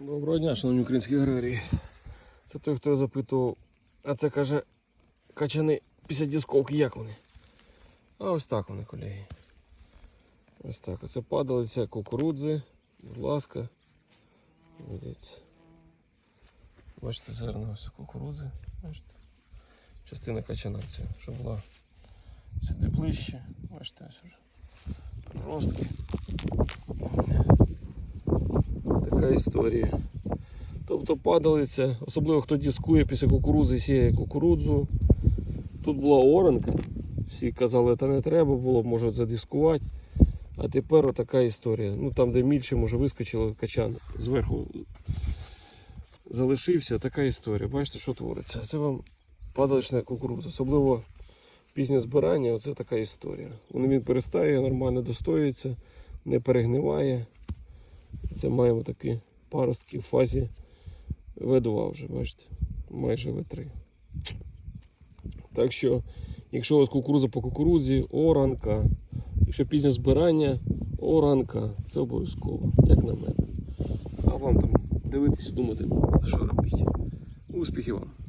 Доброго дня, шановні українські аграрії. Це той, хто запитував, а це каже, качани після дісковки, як вони? А ось так вони, колеги. Ось так. Оце падалиця кукурудзи. Будь ласка. Дивіться. Бачите, зерна ось кукурудзи. Бачите. Частина качана ця, що була сюди ближче. Бачите, ось вже проростки. Така історія. Тобто падалиця, особливо хто дискує після кукурузи, сіє кукурудзу. Тут була оранка. Всі казали, та не треба було, може задискувати. А тепер отака історія. Ну там, де мільче, може вискочило качан зверху залишився, така історія. Бачите, що твориться. Це вам падалична кукурудза. Особливо пізнє збирання, оце така історія. Він, перестає, нормально достоюється, не перегниває. Це маємо такі паростки в фазі В2 вже, бачите, майже В3. Так що, якщо у вас кукурудза по кукурудзі, оранка. Якщо пізнє збирання, оранка. Це обов'язково, як на мене. А вам там дивитися і думати, що робити. Успіхів вам!